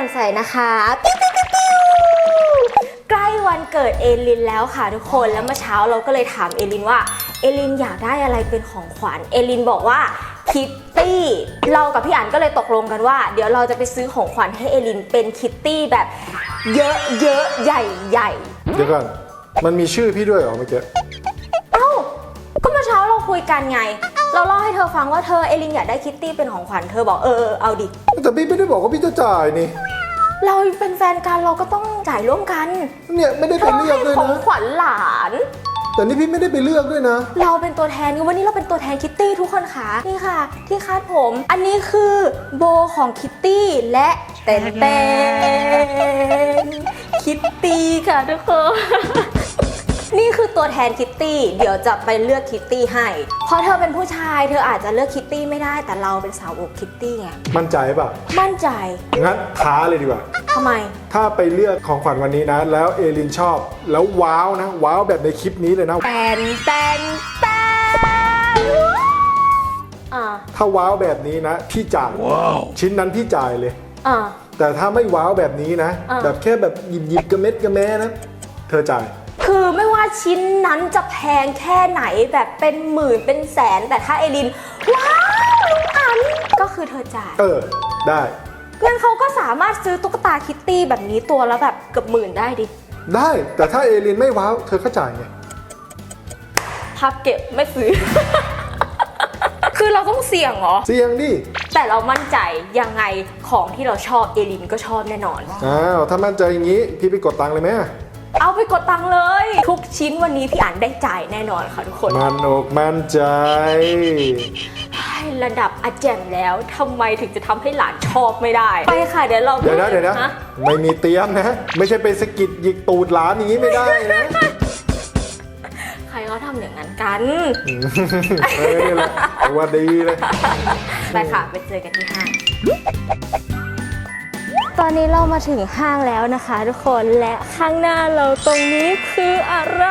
ดีค่ะแจำใสนะคะปิ๊วปิ๊วปิ๊วปิ๊วใกล้วันเกิดเอลินแล้วค่ะทุกคนแล้วเมื่อเช้าเราก็เลยถามเอลินว่าเอลินอยากได้อะไรเป็นของขวัญเอลินบอกว่าคิตตี้เรากับพี่อันก็เลยตกลงกันว่า เดี๋ยวเราจะไปซื้อของขวัญให้เอลินเป็นคิตตี้แบบเยอะเยอะๆใหญ่ใหญ่ๆเดี๋ยวก่อนมันมีชื่อพี่ด้วยเหรอเมื่อกี้เอ้าก็เมื่อเช้าเราคุยกันไง เราเล่าให้เธอฟังว่าเธอเอลินอยากได้คิตตี้เป็นของขวัญเธอบอกเออเออเอาดิ แต่พี่ไม่ได้บอกว่าพี่จะจ่ายนี่ เราเป็นแฟนกันเราก็ต้องจ่ายร่วมกันเนี่ยไม่ได้เธไปอเลือกให้ด้วยของนะ ขวัญหลาน แต่นี่พี่ไม่ได้ไปเลือกด้วยนะ เราเป็นตัวแทนวันนี้เราเป็นตัวแทนคิตตี้ทุกคนค่ะนี่ค่ะ ที่คาดผม อันนี้คือโบของคิตตี้และเต้นเต้นคิตตี้ค่ะทุกคน นี่คือตัวแทนคิตตี้ เดี๋ยวจะไปเลือกคิตตี้ให้ เพราะเธอเป็นผู้ชายเธออาจจะเลือกคิตตี้ไม่ได้แต่เราเป็นสาวกคิตตี้ไง มั่นใจป่ะ มั่นใจ งั้นท้าเลยดีกว่า ทำไม ถ้าไปเลือกของขวัญวันนี้นะ แล้วเอลินชอบ แล้วว้าวนะ ว้าวแบบในคลิปนี้เลยนะ แตนแตนแตนอ่าถ้าว้าวแบบนี้นะ พี่จ่าย ชิ้นนั้นพี่จ่ายเลย อ่าแต่ถ้าไม่ว้าวแบบนี้นะอ่าแบบแค่แบบหยิบหยิบกระเม็ดกระแม้นะ เธอจ่าย คือไม่ว่าชิ้นนั้นจะแพงแค่ไหนแบบเป็นหมื่นเป็นแสน แต่ถ้าเอลิน ว้าวลุงอันก็คือเธอจ่าย เออ ได้ งั้นเขาก็สามารถซื้อตุ๊กตาคิตตี้แบบนี้ตัวละแบบเกือบหมื่นได้ดิ ได้ แต่ถ้าเอลินไม่ว้าว เธอก็จ่ายไง พับเก็บไม่ซื้อ คือเราต้องเสี่ยงเหรอ เสี่ยงดิ แต่เรามั่นใจยังไงของที่เราชอบเอลินก็ชอบแน่นอน อ้าว ถ้ามั่นใจอย่างนี้ พี่ไปกดตังค์เลยไหม เอาไปกดตังค์เลย ทุกชิ้นวันนี้พี่อ่านได้จ่ายแน่นอนค่ะทุกคนมันอกมั่นใจให้ระดับอาแจมแล้วทำไมถึงจะทำให้หลานชอบไม่ได้ ไปค่ะเดี๋ยวเราเดี๋ยวนะเดี๋ยวนะ ฮไม่มีเตรียมนะ ไม่ใช่ไปสะกิดหยิกตูดหลานอย่างนี้ไม่ได้นะใครเขาทำอย่างนั้นกัน เออนี่แหละว่าดีเลย ไปค่ะ ไปเจอกันที่ห้าง ตอนนี้เรามาถึงห้างแล้วนะคะทุกคนและข้างหน้าเราตรงนี้คืออะไร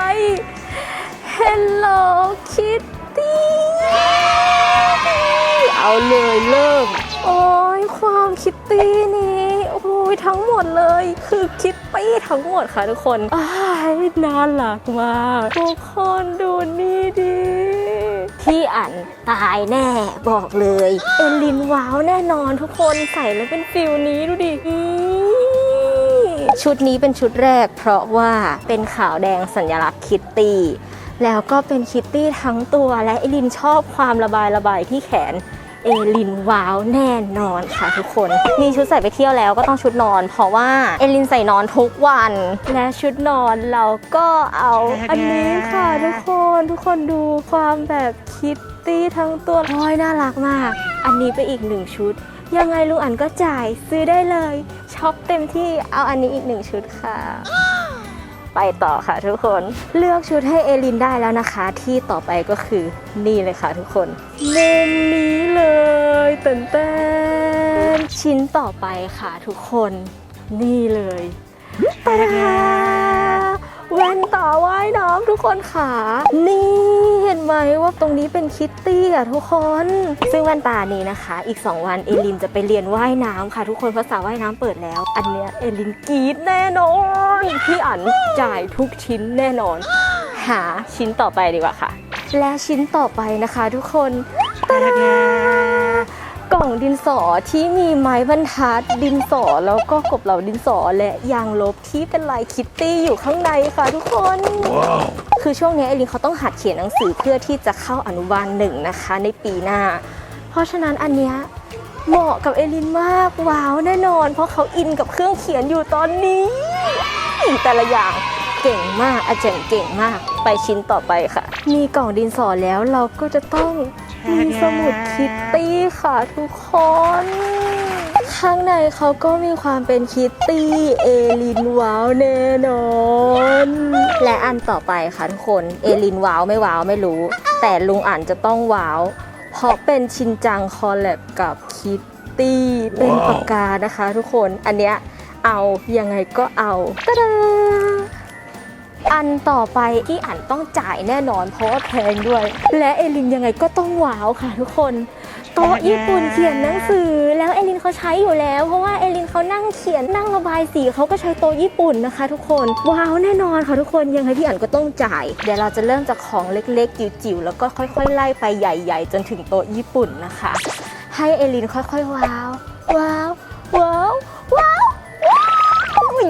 Hello Kitty เอาเลยเริ่ม โอ้ยความคิตตี้นี้โอ้ยทั้งหมดเลยคือคิตตี้ทั้งหมดค่ะทุกคนอ้ายน่ารักมาก ทุกคนดูนี่ดิ พี่อันตายแน่บอกเลย เอลินว้าวแน่นอนทุกคนใส่แล้วเป็นฟิลนี้ดูดิชุดนี้เป็นชุดแรก เพราะว่าเป็นขาวแดงสัญลักษณ์คิตตี้แล้วก็เป็นคิตตี้ทั้งตัวและเอลินชอบความระบายระบายที่แขน เอลินว้าวแน่นอนค่ะทุกคน มีชุดใส่ไปเที่ยวแล้วก็ต้องชุดนอน เพราะว่าเอลินใส่นอนทุกวัน และชุดนอนเราก็เอาอันนี้ค่ะทุกคนทุกคนดูความแบบคิตตี้ทั้งตัวโอ้ยน่ารักมาก อันนี้ไปอีกหนึ่งชุด ยังไงลุงอันก็จ่ายซื้อได้เลยช็อปเต็มที่เอาอันนี้อีกหนึ่งชุดค่ะ ไปต่อค่ะทุกคนเลือกชุดให้เอลินได้แล้วนะคะ ที่ต่อไปก็คือนี่เลยค่ะทุกคนมุมนี้เลยเต้นเต้นชิ้นต่อไปค่ะทุกคนนี่เลยตาดา แว่นตาว่ายน้ำทุกคนค่ะ นี่เห็นไหมว่าตรงนี้เป็นคิตตี้อะทุกคน ซึ่งแว่นตานี้นะคะ อีก 2 วันเอลินจะไปเรียนว่ายน้ำค่ะ ทุกคนเพราะสระว่ายน้ำเปิดแล้ว อันเนี้ยเอลินกรีดแน่นอนพี่อันจ่ายทุกชิ้นแน่นอน หาชิ้นต่อไปดีกว่าค่ะ และชิ้นต่อไปนะคะ ทุกคนตาดา กล่องดินสอที่มีไม้บรรทัดดินสอแล้วก็กบเหล่าดินสอและยางลบที่เป็นลายคิตตี้อยู่ข้างในค่ะทุกคนคือช่วงนี้เอลินเขาต้องหัดเขียนหนังสือเพื่อที่จะเข้าอนุบาลหนึ่งนะคะ ในปีหน้า เพราะฉะนั้นอันเนี้ยเหมาะกับเอลินมากว้าวแน่นอน เพราะเขาอินกับเครื่องเขียนอยู่ตอนนี้ แต่ละอย่างเก่งมากอาจารย์เก่งมากไปชิ้นต่อไปค่ะ มีกล่องดินสอแล้วเราก็จะต้อง มีสมุดคิตตี้ค่ะทุกคน ข้างในเขาก็มีความเป็นคิตตี้เอลินว้าวแน่นอน และอันต่อไปค่ะทุกคน เอลินว้าวไม่ว้าวไม่รู้ แต่ลุงอ่านจะต้องว้าว เพราะเป็นชินจังคอลแลบกับคิตตี้เป็นปากกานะคะ ทุกคน อันเนี้ยเอายังไงก็เอาตะดา อันต่อไปที่อ่านต้องจ่ายแน่นอนเพราะว่าแพงด้วย และเอลินยังไงก็ต้องว้าวค่ะทุกคนโต๊ะญี่ปุ่นเขียนหนังสือ แล้วเอลินเขาใช้อยู่แล้ว เพราะว่าเอลินเขานั่งเขียนนั่งระบายสีเขาก็ใช้โต๊ะญี่ปุ่นนะคะ ทุกคนว้าวแน่นอนค่ะทุกคนยังไงพี่อันก็ต้องจ่าย เดี๋ยวเราจะเริ่มจากของเล็กๆ จิ๋วๆแล้วก็ค่อยๆ ไล่ไปใหญ่ๆ จนถึงโต๊ะญี่ปุ่นนะคะ ให้เอลินค่อยๆว้าวว้าวว้าว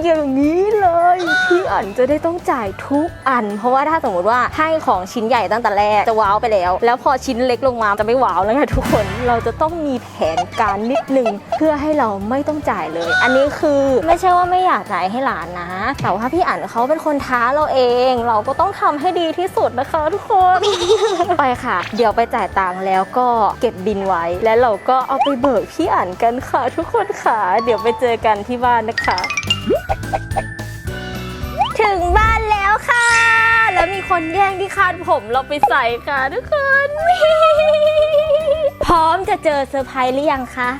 อย่างนี้เลยพี่อันจะได้ต้องจ่ายทุกอัน เพราะว่าถ้าสมมติว่าให้ของชิ้นใหญ่ตั้งแต่แรกจะว้าวไปแล้ว แล้วพอชิ้นเล็กลงมาจะไม่ว้าวแล้วไงทุกคนเราจะต้องมีแผนการนิดนึงเพื่อให้เราไม่ต้องจ่ายเลย อันนี้คือไม่ใช่ว่าไม่อยากจ่ายให้หลานนะ แต่ว่าพี่อันเขาเป็นคนท้าเราเอง เราก็ต้องทำให้ดีที่สุดนะคะทุกคน ไปค่ะ เดี๋ยวไปจ่ายตังค์แล้วก็เก็บบินไว้ แล้วเราก็เอาไปเบิกพี่อันกันค่ะ ทุกคนค่ะ เดี๋ยวไปเจอกันที่บ้านนะคะ ถึงบ้านแล้วค่ะ แล้วมีคนแย่งที่คาดผมเราไปใส่ค่ะทุกคน พร้อมจะเจอเซอร์ไพรส์หรือยังคะ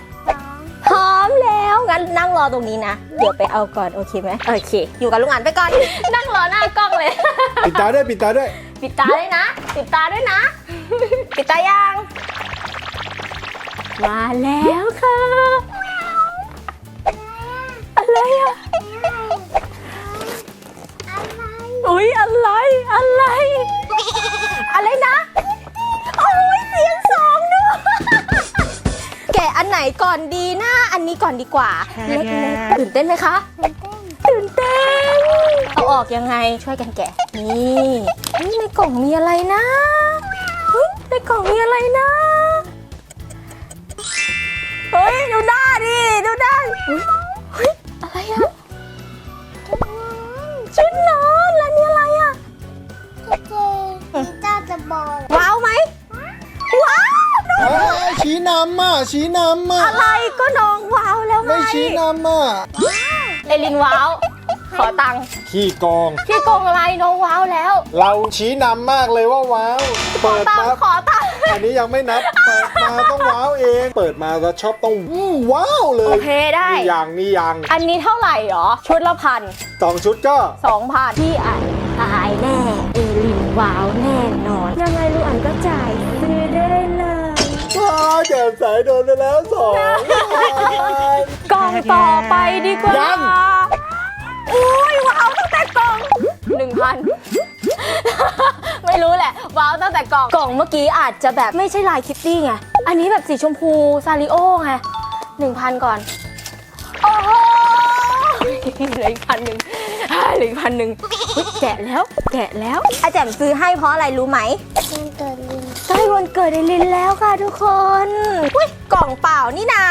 พร้อมแล้ว งั้นนั่งรอตรงนี้นะ เดี๋ยวไปเอาก่อน โอเคไหมโอเค อยู่กับลุงอันไปก่อน นั่งรอหน้ากล้องเลย ปิดตาด้วยปิดตาด้วย ปิดตาด้วยนะ ปิดตาด้วยนะ ปิดตายัง มาแล้วค่ะ อะไรอะ ยอะไรอะไร อะไรนะโอ้ยเสียงสองด้วยแกะอันไหนก่อนดีนะอันนี้ก่อนดีกว่าเล็กๆตื่นเต้นไหมคะ ตื่นเต้นเอาออกยังไงช่วยกันแกะนี่เฮ้ยในกล่องมีอะไรนะเฮ้ยในกล่องมีอะไรนะเฮ้ยดูหน้าดิดูหน้าเฮ้ยเฮ้ยอะไรอะชุดนอน บอกว้าวไหมว้าวน้องเอ้ยชี้นำอะชี้นำอะอะไรก็น้องว้าวแล้วไงไม่ชี้นำอะเอลินว้าวขอตังค์ขี้โกง พี่โกงอะไรน้องว้าวแล้ว เราชี้นำมากเลยว่าว้าว ขอเปิดตังมา ค์ขอตังค์อันนี้ยังไม่นับ เปิดมาต้องว้าวเอง เปิดมาแล้วชอบต้องวู้ว้าวเลโอยเคได้ นี่ยังนี่ยังอันนี้เท่าไหร่หรอ ชุดละพันสองชุดก็สองพันพี่อันตายแน่เอลิน ว้าวแน่นอนยังไงลูกอันก็จ่ายซื้อได้เลย ว้าวแจ่มใสโดนไปแล้วสองกล่องต่อไปดีกว่ายัง อุ้ยว้าวตั้งแต่กล่องหนึ่งพันไม่รู้แหละ ว้าวตั้งแต่กล่อง กล่องเมื่อกี้อาจจะแบบไม่ใช่ลายคิตตี้ไง อันนี้แบบสีชมพูซาริโอไงหนึ่งพันก่อน โอ้โห เหลืออีกพันหนึ่งเหลืออีกพันหนึ่งอุ๊ยแกะแล้ว แกะแล้ว อาแจมซื้อให้เพราะอะไรรู้ไหมมันเกิดลิงใกล้วันเกิดไอรินแล้วค่ะทุกคนอุ้ยกล่องเปล่านี่นา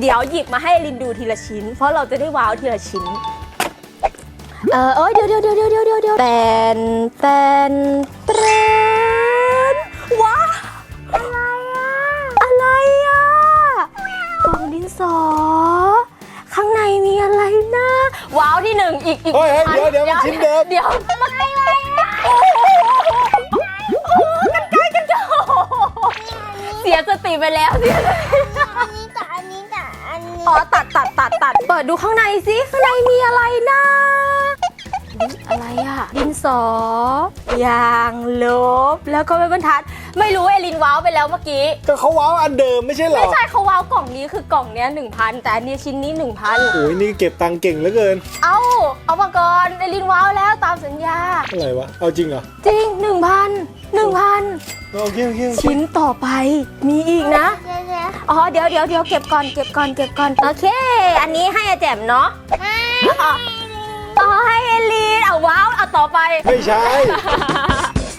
เดี๋ยวหยิบมาให้ไอรินดูทีละชิ้น เพราะเราจะได้ว้าวทีละชิ้น เออเอยเดี๋ยวเดี๋ยวเดี๋ยวเดี๋ยวเดี๋ยวเดี๋ยวเดี๋ยวแตนแตนแตนว้าอะไรอะอะไรอะกล่องดินสอข้างในมี อะไรนะว้าวที่หนึ่งอีกอีกเฮ้ยเฮ้ยเดี๋ยวเดี๋ยวมันชิ้นเดิม เดี๋ยวมันอะไรอะโอ้โหโอ้โหกันไกลกันไกลโอ้โหเสียสติไปแล้วเสียสติอันนี้กับอันนี้กับอันนี้อ๋อตัดตัดตัดตัดเปิดดูข้างในสิข้างในมีอะไรนะ อุ๊ยอะไรอะดินสอยางลบ แล้วก็ไม่บรรทัด ไม่รู้เอลินว้าวไปแล้วเมื่อกี้ ก็เขาว้าวอันเดิมไม่ใช่เหรอ ไม่ใช่เขาว้าวกล่องนี้คือกล่องเนี้ยหนึ่งพันแต่อันนี้ชิ้นนี้หนึ่งพันโอ้ยนี่เก็บตังค์เก่งเหลือเกิน เอาเอามาก่อนเอลินว้าวแล้วตามสัญญา อะไรวะ เอาจริงเหรอ จริงหนึ่งพันหนึ่งพันโอเคโอเคโอเคชิ้นต่อไปมีอีกนะเดี๋ยวเดี๋ยวอ๋อเดี๋ยวเดี๋ยวเดี๋ยวเก็บก่อนเก็บก่อนเก็บก่อนโอเค อันนี้ให้อาแจมเนาะ ไม่อ๋ออ๋อให้เอลีนเอาว้าวเอาต่อไป ไม่ใช่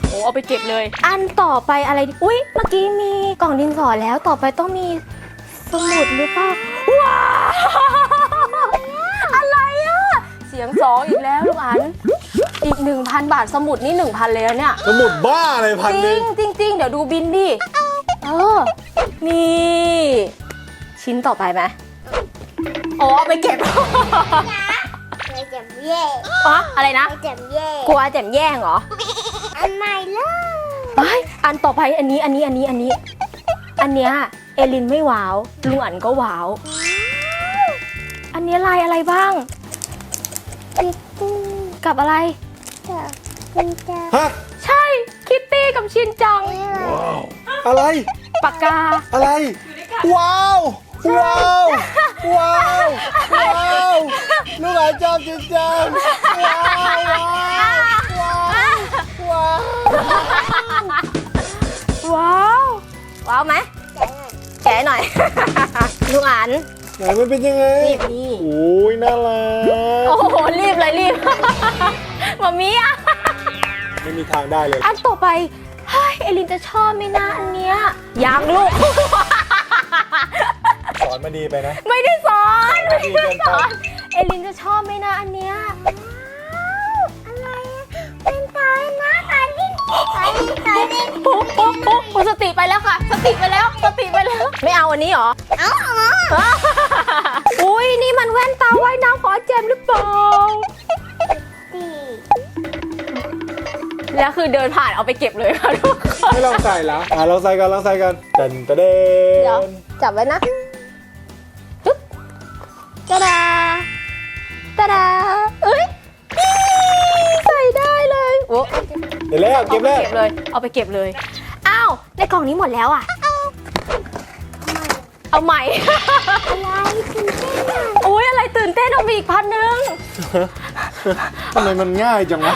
โอ้เอาไปเก็บเลย อันต่อไปอะไรดีอุ้ยเมื่อกี้มีกล่องดินสอแล้วต่อไปต้องมีสมุดหรือเปล่าว้าวอะไรอะเสียงสองอีกแล้วลูกอันอีก 1,000 บาทสมุดนี่ 1,000เลยนะเนี่ย สมุดบ้าอะไรพันจหรินึ่งงจริงจริงเดี๋ยวดูบินดิเออนี่ ชิ้นต่อไปไหมอ๋อเอาไปเก็บไม่เจ็บเย่อ๋ออะไรนะไม่เจ็บเย่กลัวแจ่มแย่งเหรออันใหม่เลยไปอันต่อไปอันนี้อันนี้อันนี้อันนี้ อันเนี้ยเอลินไม่ว้าวลุงอันก็ว้าว อันนี้ลายอะไรบ้างปิดตู้กับอะไร กับปิดตู้ฮะใช่คิตตี้กับชินจังนี่อะไรอะไร ปากกา อะไร ว้าว ว้าวว้าวว้าวลูกหลานชอบจริงจังว้าวว้าวว้าวว้าวว้าวไหมแกะหน่อย ลูกอันไหนมันเป็นยังไงนี่นี่โอ้ยน่ารักโอ้โหรีบเลยรีบมามีอะไม่มีทางได้เลย อันต่อไปเฮ้ยเอลินจะชอบไหมนะอันเนี้ยยังลูก สอนมาดีไปนะ ไม่ได้สอนไม่ดีได้เกินสไปอน เอลินจะชอบไหมนะอันเนี้ยอะไรอะเป็นตายนะตายลิ้นตายลิ้นตายลิ้นโอ้โหโอ้โหสติไปแล้วค่ะ สติไปแล้ว สติไปแล้ว ไม่เอาอันนี้เหรอ เอ้าอ๋ออุ้ยนี่มันแว่นตาว่ายน้ำขอเจมส์หรือเปล่าดีแล้วคือเดินผ่านเอาไปเก็บเลยค่ะทุกคน ไม่ลองใส่ละอะลองใส่กันลองใส่กันจันตะเดเดี๋ยว นจับไว้นะ ดี๋ยวแล้วเก็บแล้ว อาไปเก็บเลย เอาไปเก็บเลย อ้าวในกล่องนี้หมดแล้วอะ เอาใหม่ อะไรคุณเต้นอะอุ้ยอะไรตื่นเต้นเอาไปอีกพันหนึ่งทำไมมันง่ายจังวะ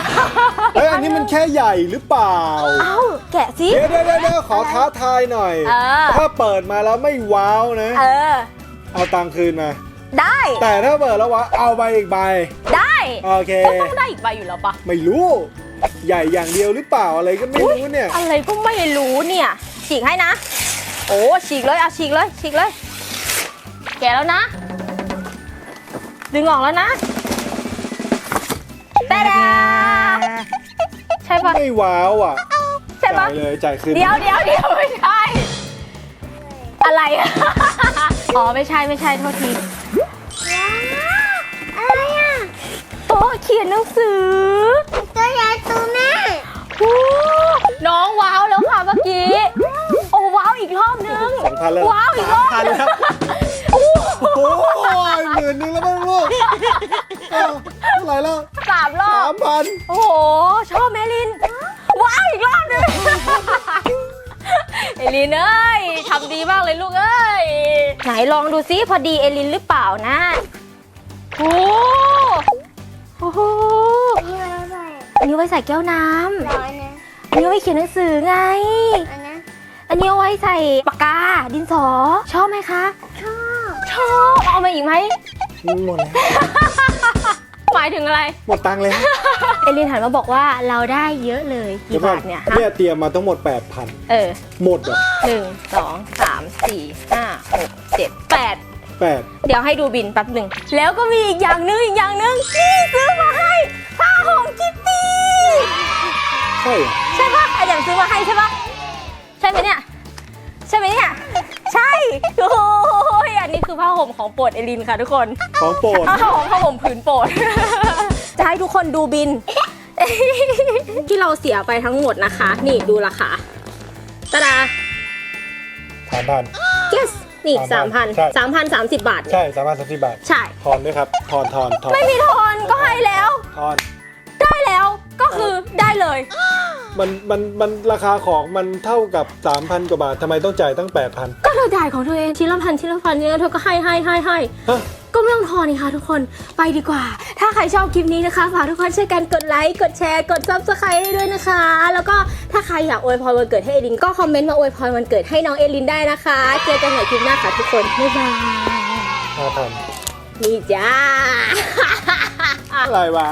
เฮ้ยอันนี้มันแค่ใหญ่หรือเปล่า เอ้าแกะสิ เดี๋ยวเดี๋ยวเดี๋ยวเดี๋ยวขอท้าทายหน่อย เออ ถ้าเปิดมาแล้วไม่ว้าวนะ เออ เอาตังค์คืนมา ได้ แต่ถ้าเปิดแล้วว้าวเอาไปอีกใบ ได้โอเค ก็ต้องได้อีกใบอยู่แล้วปะไม่รู้ ใหญ่อย่างเดียวหรือเปล่าอะไรก็ไม่รู้เนี่ย อะไรก็ไม่รู้เนี่ย ฉีกให้นะ โอ้ฉีกเลยเอาฉีกเลยฉีกเลย แกะแล้วนะ ดึงออกแล้วนะแต่ดาใช่ปะไม่ว้าวอะใช่ปะจ่ายเลยจ่ายคืนเดี๋ยวเดี๋ยวเดี๋ยวไม่ใช่ อะไรอะอ๋อไม่ใช่ไม่ใช่โทษทีะเขียนหนังสือ ตัวใหญ่ตัวแม่โอ้น้องว้าวแล้วค่ะเมื่อกี้ โอ้ว้าวอีกรอบนึง สองพันแล้วว้าวอีกรอบพันนึงแล้วโอ้โอ้ยหมื่นหนึงแล้วมั้งลูกอ้าวเท่าไหร่แล้วสามรอสาบ มพันโอ้โห ชอบแมลิน ว้าวอีกรอบนึงเอลินเอ้ยทำดีมากเลยลูกเอ้ย ไหนลองดูซิพอดีเอลินหรือเปล่านะ โอ้ โอ้โหนี่อะไรอันนี้ไว้ใส่แก้วน้ำร้อยนะอันนี้ไว้เขียนหนังสือไง อันนั้นอันนี้เอาไว้ใส่ปากกา ดินสอ ชอบไหมคะ ชอบชอบเอามาอีกไหม หมดแล้วหมายถึงอะไร หมดตังค์เลยเอลินหันมาบอกว่าเราได้เยอะเลยกี่บาทเนี่ยฮะเนี่ยเตรียมมาทั้งหมด 8,000 เออหมดอะหนึ่งสองสามสี่ห้าหกเจ็ดแปด 8เดี๋ยวให้ดูบินแป๊บหนึ่ง แล้วก็มีอีกอย่างหนึงอีกอย่างหนึงนี่ซื้อมาให้ผ้าห่มคิตตี้ใช่เหรอใช่ปะไอแดมซื้อมาให้ใช่ปะใช่ไหมเนี่ย ใช่ไหมเนี่ย ใช่โอ้ยอันนี้คือผ้าห่มของโปรดเอลินค่ะทุกคน ของโปรดผ้าห่มผ้าห่มผืนโปรด จะให้ทุกคนดูบิน ที่เราเสียไปทั้งหมดนะคะ นี่ดูราคาตาดาสามพัน yes นี่สามพันใช่สามพันสามสิบบาท ใช่สามพันสามสิบบาท ใช่ ทอนด้วยครับ ทอนทอนทอนไม่มีทอนก็ให้แล้ว ทอน ได้แล้วก็คือได้เลย มันมันมันราคาของมันเท่ากับ 3,000 กว่าบาททำไมต้องจ่ายตั้ง 8,000 ก็เธอจ่ายของเธอเองทีละพันทีละพันเนี่ยเธอก็ให้ให้ให้ให้ฮะ ก็ไม่ต้องทอนนี่ค่ะทุกคนไปดีกว่า ถ้าใครชอบคลิปนี้นะคะฝากทุกคนช่วยกันกดไลค์กดแชร์กด subscribe ให้ด้วยนะคะ แล้วก็ถ้าใครอยากอวยพรวันเกิดให้เอลินก็คอมเมนต์มาอวยพรวันเกิดให้น้องเอลินได้นะคะเจอกันใหม่คลิปหน้าค่ะทุกคนบ๊ายบาย5,000นี่จ้า อะไรวะ